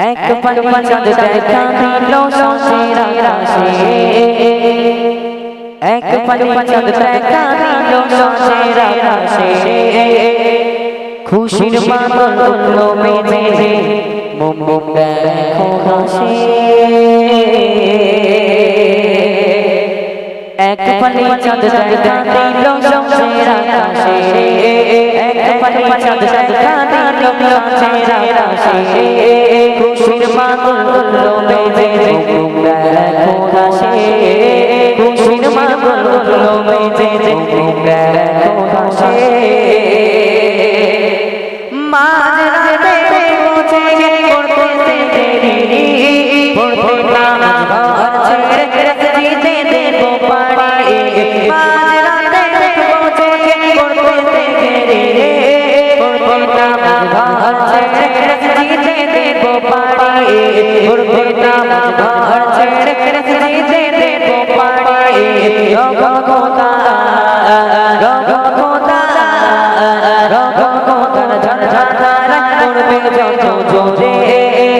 এক পানি চাঁদ দেখা দিল শশের আকাশে এক পানি চাঁদ দেখা দিল শশের আকাশে খুশির বাদল উঠল মেঝে মোম মোম দেখো হাসে এক পানি চাঁদ দেখা দিল শশের আকাশে এক পানি চাঁদ দেখা খুশির বাদল উঠল মেঝে মোম দেখো হাসে খুশির বাদল উঠল মেঝে মোম দেখো হাসে মাঝরাতে পৌঁছে পড়তে ঘর ছেড়ে মসজিদে দেব পাড়ি পড়তে নামাজ ঘর ছেড়ে মসজিদে দেব রব খোদার ঝরঝরারা করবে যত জোরে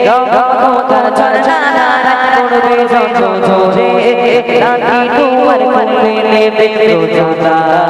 রব খোদার ঝরঝরারা করবে দুয়ার খুলে নেবে তরে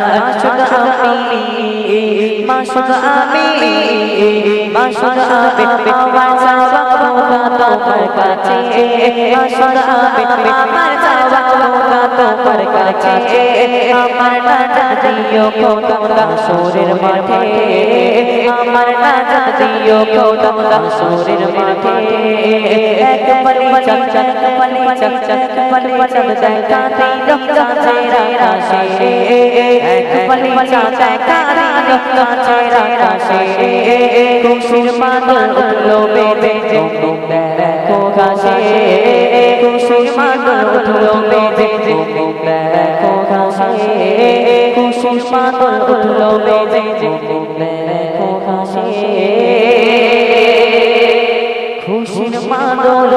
মাসুদ আমি মাসুদ আমি আমার চাওয়া খোদা তোমার কাছে মাসুদ আমি আমার তোমার কাছে আমার নাজা দিও খোদা সুরের মাঠে আমার নাজা দিও খোদা সুরের মাঠে এক পালি চক চক পালি চক চক পালি চক দেখা দিল চাঁদের আকাশে এক পালি চক দেখা দিল চাঁদের আকাশে খুশির বাদল উঠল বেবে দেখো ঘাসে খুশির মাদল উঠল মুখ দেখো ঘাসে খুশির বাদল উঠল মুখ দেখো ঘাসে খুশির বাদল